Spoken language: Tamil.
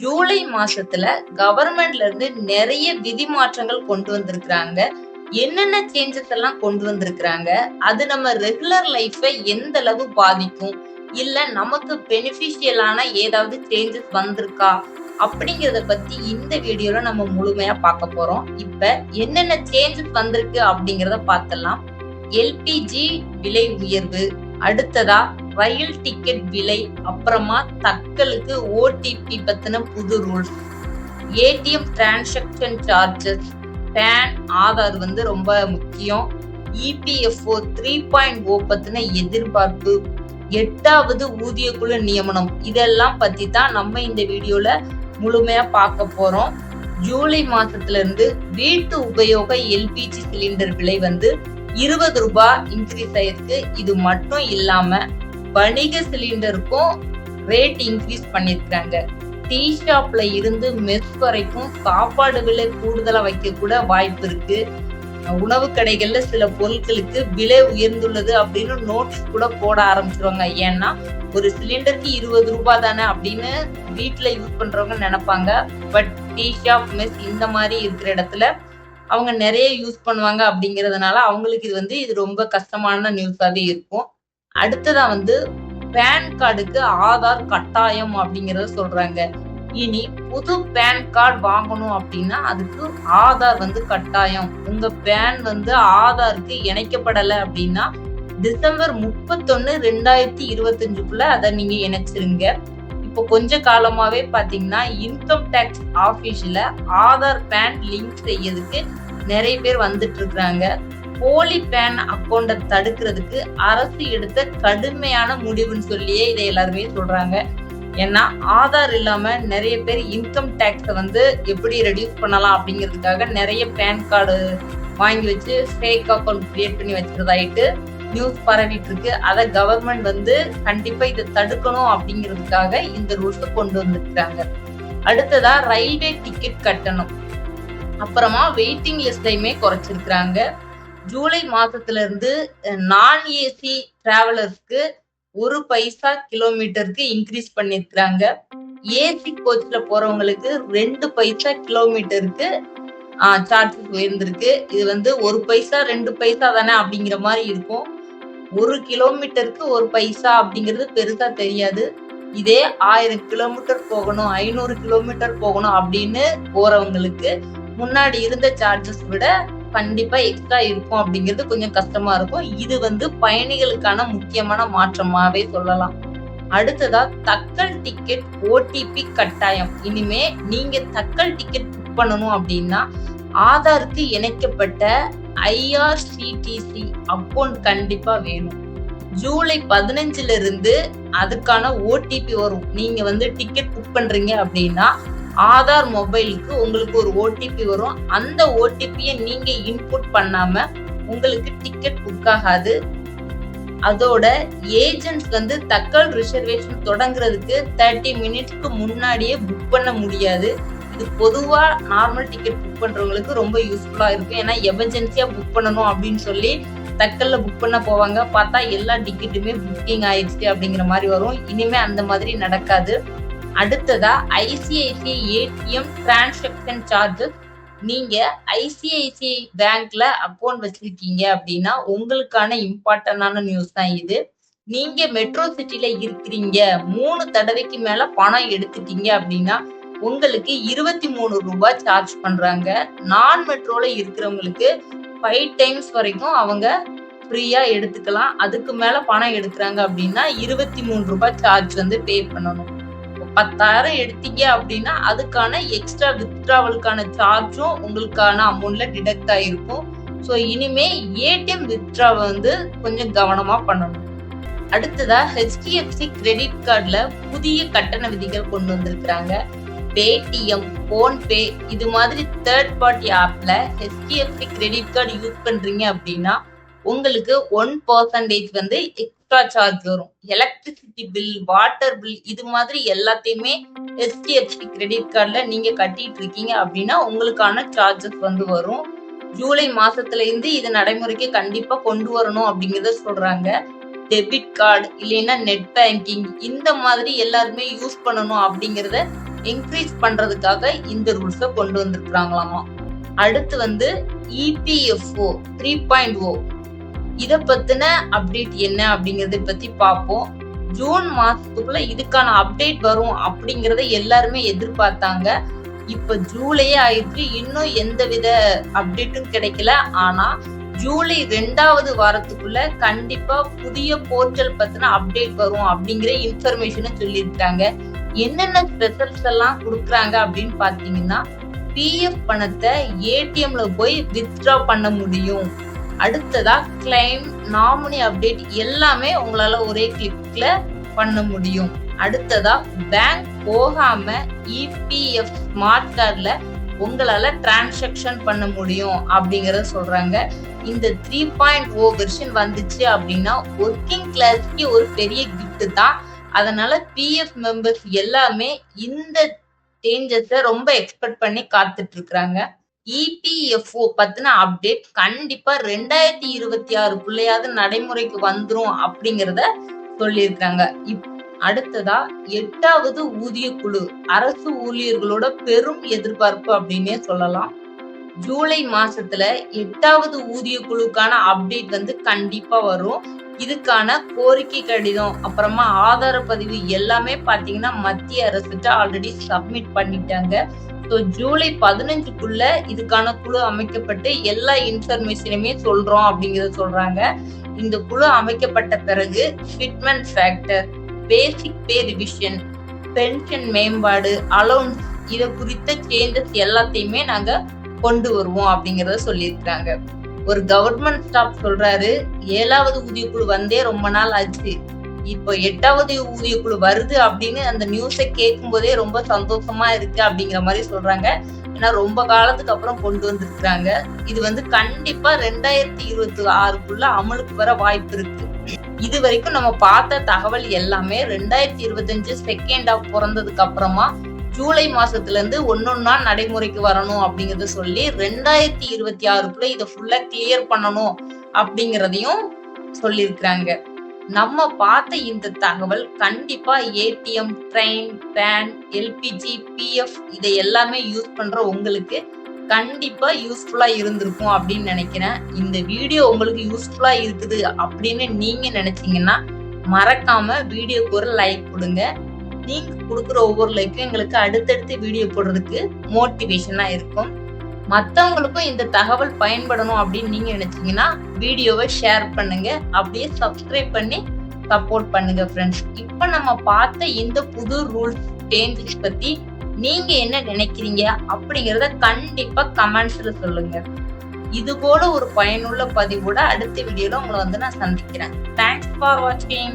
ஜூலை மாசத்துல கவர்மெண்ட்ல இருந்து நிறைய விதி மாற்றங்கள் கொண்டு வந்திருக்கிறாங்க. என்னென்ன சேஞ்சஸ் எல்லாம் கொண்டு வந்திருக்கிறாங்க? அது நம்ம ரெகுலர் லைஃபை எந்த அளவு பாதிக்கும்? இல்ல நமக்கு பெனிஃபிஷியலான ஏதாவது சேஞ்சஸ் வந்திருக்கா? அப்படிங்கறத பத்தி இந்த வீடியோல நம்ம முழுமையா பார்க்க போறோம். இப்ப என்னென்ன சேஞ்சஸ் வந்திருக்கு அப்படிங்கறத பார்த்தலாம் எல்பிஜி விலை உயர்வு. அடுத்ததா ரயில் டிக்கெட் விலை அப்புறமா தக்கலுக்கு ஓடிபி பத்தின புது rules ATM transaction charges PAN Aadhaar வந்து ரொம்ப முக்கியம். இபிஎஃப்ஓ த்ரீ பாயிண்ட் ஓ பத்தின எதிர்பார்ப்பு. எட்டாவது ஊதியக்குழு நியமனம். இதெல்லாம் பத்தி தான் நம்ம இந்த வீடியோல முழுமையா பார்க்க போறோம். ஜூலை மாசத்துல இருந்து வீட்டு உபயோக எல்பிஜி சிலிண்டர் விலை வந்து இருபது ரூபாய் இன்க்ரீஸ் ஆயிருக்கு. இது மட்டும் இல்லாம வணிக சிலிண்டருக்கும் ரேட் இன்க்ரீஸ் பண்ணிருக்காங்க. டீ ஷாப்ல இருந்து மெஸ் வரைக்கும் சாப்பாடு விலை கூடுதலா வைக்க கூட வாய்ப்பு இருக்கு. உணவு கடைகள்ல சில பொருட்களுக்கு விலை உயர்ந்துள்ளது அப்படின்னு நோட்டீஸ் கூட போட ஆரம்பிச்சிருவாங்க. ஏன்னா ஒரு சிலிண்டருக்கு இருபது ரூபாய் தானே அப்படின்னு வீட்டுல யூஸ் பண்றவங்க நினைப்பாங்க. பட் டீ ஷாப் மெஸ் இந்த மாதிரி இருக்கிற இடத்துல அவங்க நிறைய யூஸ் பண்ணுவாங்க அப்படிங்கிறதுனால அவங்களுக்கு இது வந்து இது ரொம்ப கஷ்டமான நியூஸாவே இருக்கும். அடுத்ததா வந்து பேன் கார்டுக்கு ஆதார் கட்டாயம் அப்படிங்கறத சொல்றாங்க. இனி புது பேன் கார்டு வாங்கணும் அப்படின்னா அதுக்கு ஆதார் வந்து கட்டாயம். உங்க பேன் வந்து ஆதாருக்கு இணைக்கப்படலை அப்படின்னா டிசம்பர் முப்பத்தொன்னு ரெண்டாயிரத்தி இருபத்தஞ்சுக்குள்ள அதை நீங்க இணைச்சிருங்க. இப்போ கொஞ்ச காலமாவே பாத்தீங்கன்னா இன்கம் டேக்ஸ் ஆபீஸ்ல ஆதார் பேன் லிங்க் செய்யறதுக்கு நிறைய பேர் வந்துட்டு இருக்காங்க போலி பேன் அக்கௌண்ட தடுக்கிறதுக்கு அரசு எடுத்த கடுமையான முடிவுன்னு சொல்லியே இதை எல்லாருமே சொல்றாங்க. ஏன்னா ஆதார் இல்லாம நிறைய பேர் இன்கம் டேக்ஸை வந்து எப்படி ரெடியூஸ் பண்ணலாம் அப்படிங்கிறதுக்காக நிறைய பேன் கார்டு வாங்கி வச்சு ஃபேக் அக்கௌண்ட் கிரியேட் பண்ணி வச்சுருதாயிட்டு நியூஸ் பரவிட்டு இருக்கு அதை கவர்மெண்ட் வந்து கண்டிப்பா இதை தடுக்கணும் அப்படிங்கிறதுக்காக இந்த ரூல்ஸ் கொண்டு வந்திருக்காங்க அடுத்ததா ரயில்வே டிக்கெட் கட்டணம். அப்புறமா வெயிட்டிங் லிஸ்டையுமே குறைச்சிருக்கிறாங்க. ஜூலை மாசத்துல இருந்து நான் ஏசி டிராவலர்ஸ்க்கு ஒரு பைசா கிலோமீட்டருக்கு இன்க்ரீஸ் பண்ணிருக்கிறாங்க. ஏசி கோச்ல போறவங்களுக்கு ரெண்டு பைசா கிலோமீட்டருக்கு சார்ஜஸ் உயர்ந்திருக்கு. இது வந்து ஒரு பைசா ரெண்டு பைசா தானே அப்படிங்கிற மாதிரி இருக்கும். ஒரு கிலோமீட்டருக்கு ஒரு பைசா அப்படிங்கிறது பெருசா தெரியாது. இதே ஆயிரம் கிலோமீட்டர் போகணும் ஐநூறு கிலோமீட்டர் போகணும் அப்படின்னு போறவங்களுக்கு முன்னாடி இருந்த சார்ஜஸ் விட கண்டிப்பா எக்ஸ்ட்ரா இருக்கும் அப்படிங்கிறது கொஞ்சம் கஷ்டமா இருக்கும். இது வந்து பயணிகளுக்கான முக்கியமான மாற்றமாவே சொல்லலாம். அடுத்ததா தக்கல் டிக்கெட் ஓடிபி கட்டாயம். இனிமே நீங்க தக்கல் டிக்கெட் புக் பண்ணணும் அப்படின்னா ஆதாருக்கு இணைக்கப்பட்ட ஐஆர்சிடிசி அக்கௌண்ட் கண்டிப்பா வேணும். ஜூலை பதினஞ்சுல இருந்து அதுக்கான ஓடிபி வரும். நீங்க வந்து டிக்கெட் புக் பண்றீங்க அப்படின்னா ஆதார் மொபைலுக்கு உங்களுக்கு ஒரு ஓடிபி வரும். அந்த ஓடிபியை நீங்க இன்புட் பண்ணாம உங்களுக்கு டிக்கெட் புக் ஆகாது. அதோட ஏஜென்ட்ஸ் வந்து தக்கல் ரிசர்வேஷன் தொடங்குறதுக்கு தேர்ட்டி மினிட்ஸ்க்கு முன்னாடியே புக் பண்ண முடியாது. இது பொதுவா நார்மல் டிக்கெட் புக் பண்றவங்களுக்கு ரொம்ப யூஸ்ஃபுல்லா இருக்கும். ஏன்னா எமர்ஜென்சியா புக் பண்ணணும் அப்படின்னு சொல்லி தக்கல்ல புக் பண்ண போவாங்க. பார்த்தா எல்லா டிக்கெட்டுமே புக்கிங் ஆயிடுச்சு அப்படிங்கிற மாதிரி வரும். இனிமே அந்த மாதிரி நடக்காது. அடுத்ததா ஐசிஐசிஐ ஏடிஎம் டிரான்சாக்ஷன் சார்ஜஸ் நீங்க ஐசிஐசிஐ பேங்க்ல அக்கௌண்ட் வச்சிருக்கீங்க அப்படின்னா உங்களுக்கான இம்பார்ட்டன்டான நியூஸ் தான் இது. நீங்க மெட்ரோ சிட்டில இருக்கிறீங்க. மூணு தடவைக்கு மேல பணம் எடுத்துட்டீங்க அப்படின்னா உங்களுக்கு இருபத்தி மூணு ரூபாய் சார்ஜ் பண்றாங்க. நான் மெட்ரோல இருக்கிறவங்களுக்கு ஃபைவ் டைம்ஸ் வரைக்கும் அவங்க ஃப்ரீயா எடுத்துக்கலாம். அதுக்கு மேல பணம் எடுக்கிறாங்க அப்படின்னா இருபத்தி மூணு ரூபாய் சார்ஜ் வந்து பே பண்ணணும். பத்தாயிரம் எடுத்தீங்க அப்படின்னா அதுக்கான எக்ஸ்ட்ரா வித்ட்ராவலுக்கான சார்ஜும் உங்களுக்கான அமௌண்ட்ல டிடக்ட் ஆயிருக்கும். ஸோ இனிமே ஏடிஎம் வித்ட்ராவை வந்து கொஞ்சம் கவனமா பண்ணணும். அடுத்ததா ஹெச்டிஎஃப்சி கிரெடிட் கார்டில் புதிய கட்டண விதிகள் கொண்டு வந்திருக்கிறாங்க. பேடிஎம் போன்பே இது மாதிரி தேர்ட் பார்ட்டி ஆப்ல ஹெச்டிஎஃப்சி கிரெடிட் கார்டு யூஸ் பண்றீங்க அப்படின்னா உங்களுக்கு ஒன் பர்சன்டேஜ் வந்து எக்ஸ்ட்ரா சார்ஜ் வரும். எலக்ட்ரிசிட்டி பில் வாட்டர் பில் இது மாதிரி எல்லாத்தையுமே ஹெச்டிஎஃப்சி கிரெடிட் கார்டில் நீங்கள் கட்டிட்டு இருக்கீங்க அப்படின்னா உங்களுக்கான சார்ஜஸ் வந்து வரும். ஜூலை மாதத்துலேருந்து இது நடைமுறைக்கு கண்டிப்பாக கொண்டு வரணும் அப்படிங்கிறத சொல்கிறாங்க டெபிட் கார்டு இல்லைன்னா நெட் பேங்கிங் இந்த மாதிரி எல்லாருமே யூஸ் பண்ணணும் அப்படிங்கிறத இன்க்ரீஸ் பண்றதுக்காக இந்த ரூல்ஸ கொண்டு வந்திருக்கிறாங்களாமா? அடுத்து வந்து இபிஎஃப்ஓ த்ரீ பாயிண்ட் ஓ இதை பத்தின அப்டேட் என்ன அப்படிங்கறத பத்தி பார்ப்போம். ஜூன் மாசத்துக்குள்ள இதுக்கான அப்டேட் வரும் அப்படிங்கறத எல்லாருமே எதிர்பார்த்தாங்க. இப்ப ஜூலையே ஆயிடுச்சு இன்னும் எந்த வித அப்டேட்டும் கிடைக்கல. ஆனா ஜூலை ரெண்டாவது வாரத்துக்குள்ள கண்டிப்பா புதிய போர்ட்டல் பத்தின அப்டேட் வரும் அப்படிங்கிற இன்ஃபர்மேஷனும் சொல்லியிருக்காங்க. என்னென்ன ஸ்பெஷல்ஸ் எல்லாம் கொடுக்குறாங்க அப்படின்னு பார்த்தீங்கன்னா பிஎஃப் பணத்தை ஏடிஎம்ல போய் வித்ட்ரா பண்ண முடியும். அடுத்ததா கிளைம் நாமினி அப்டேட் எல்லாமே உங்களால ஒரே கிளிக்ல பண்ண முடியும். அடுத்ததா பேங்க் போகாம இபிஎஃப் ஸ்மார்ட் கார்டில் உங்களால டிரான்சாக்ஷன் பண்ண முடியும் அப்படிங்கறத சொல்றாங்க. இந்த த்ரீ பாயிண்ட் ஓ வெர்ஷன் வந்துச்சு அப்படின்னா ஒர்க்கிங் கிளாஸ்க்கு ஒரு பெரிய கிஃப்ட் தான். அதனால பிஎஃப் மெம்பர்ஸ் எல்லாமே இந்த சேஞ்சஸ ரொம்ப எக்ஸ்பெக்ட் பண்ணி காத்துட்டு இருக்கிறாங்க இபிஎஃப்ஓ பத்தின அப்டேட் கண்டிப்பா ரெண்டாயிரத்தி இருபத்தி ஆறு பிள்ளையாவது நடைமுறைக்கு வந்துரும் அப்படிங்கறத சொல்லியிருக்காங்க. இப் அடுத்ததா எட்டாவது ஊதிய குழு அரசு ஊழியர்களோட பெரும் எதிர்பார்ப்பு அப்படின்னே சொல்லலாம். ஜூலை மாசத்துல எட்டாவது ஊதிய குழுக்கான அப்டேட் வந்து கண்டிப்பா வரும். இதுக்கான கோரிக்கை கடிதம் அப்புறமா ஆதார பதிவு எல்லாமே பாத்தீங்கன்னா மத்திய அரசுகிட்ட ஆல்ரெடி சப்மிட் பண்ணிட்டாங்க. ஸோ ஜூலை பதினஞ்சுக்குள்ள இதுக்கான குழு அமைக்கப்பட்டு எல்லா இன்ஃபர்மேஷனுமே சொல்றோம் அப்படிங்கறத சொல்றாங்க. இந்த குழு அமைக்கப்பட்ட பிறகு fitment factor basic pay revision pension மேம்பாடு அலௌன்ஸ் இதை குறித்த சேஞ்சஸ் எல்லாத்தையுமே நாங்கள் கொண்டு வருவோம் அப்படிங்கறத சொல்லியிருக்காங்க ஒரு கவர்மெண்ட் ஸ்டாஃப் சொல்றாரு ஏழாவது ஊதியக்குழு வந்தே ரொம்ப நாள் ஆச்சு. இப்போ எட்டாவது ஊதியக்குழு வருது அப்படின்னு அந்த நியூஸை கேட்கும் போதே ரொம்ப சந்தோஷமா இருக்கு அப்படிங்கிற மாதிரி சொல்றாங்க. ஏன்னா ரொம்ப காலத்துக்கு அப்புறம் கொண்டு வந்திருக்கிறாங்க. இது வந்து கண்டிப்பா ரெண்டாயிரத்தி இருபத்தி ஆறுக்குள்ள அமலுக்கு வர வாய்ப்பு இருக்கு. இது வரைக்கும் நம்ம பார்த்த தகவல் எல்லாமே ரெண்டாயிரத்தி இருபத்தஞ்சு செகண்ட் ஆஃப் பிறந்ததுக்கு அப்புறமா ஜூலை மாசத்துல இருந்து ஒன்னொன்னா நடைமுறைக்கு வரணும் அப்படிங்கறத சொல்லி ரெண்டாயிரத்தி இருபத்தி ஆறுக்குள்ள இதை ஃபுல்லா கிளியர் பண்ணணும் அப்படிங்கறதையும் சொல்லியிருக்கிறாங்க. நம்ம பார்த்த இந்த தகவல் கண்டிப்பா ATM train PAN LPG PF இதை எல்லாமே யூஸ் பண்ற உங்களுக்கு கண்டிப்பா யூஸ்ஃபுல்லா இருந்திருக்கும் அப்படின்னு நினைக்கிறேன். இந்த வீடியோ உங்களுக்கு யூஸ்ஃபுல்லா இருக்குது அப்படின்னு நீங்க நினைச்சீங்கன்னா மறக்காம வீடியோக்கு ஒரு லைக் கொடுங்க. நீங்க கொடுக்குற ஒவ்வொரு லைக்கும் எங்களுக்கு அடுத்தடுத்து வீடியோ போடுறதுக்கு மோட்டிவேஷனா இருக்கும். மற்றவங்களுக்கும் இந்த தகவல் பயன்படணும் அப்படின்னு நீங்க நினைச்சீங்கன்னா வீடியோவை ஷேர் பண்ணுங்க. அப்படியே சப்ஸ்கிரைப் பண்ணி சப்போர்ட் பண்ணுங்க ஃப்ரெண்ட்ஸ் இப்போ நம்ம பார்த்த இந்த புது ரூல்ஸ் சேஞ்சஸ் பத்தி நீங்க என்ன நினைக்கிறீங்க அப்படிங்கறத கண்டிப்பா கமெண்ட்ஸ்ல சொல்லுங்க. இது போல ஒரு பயனுள்ள பதிவோட அடுத்த வீடியோல உங்களை வந்து நான் சந்திக்கிறேன். தேங்க்ஸ் ஃபார் வாட்சிங்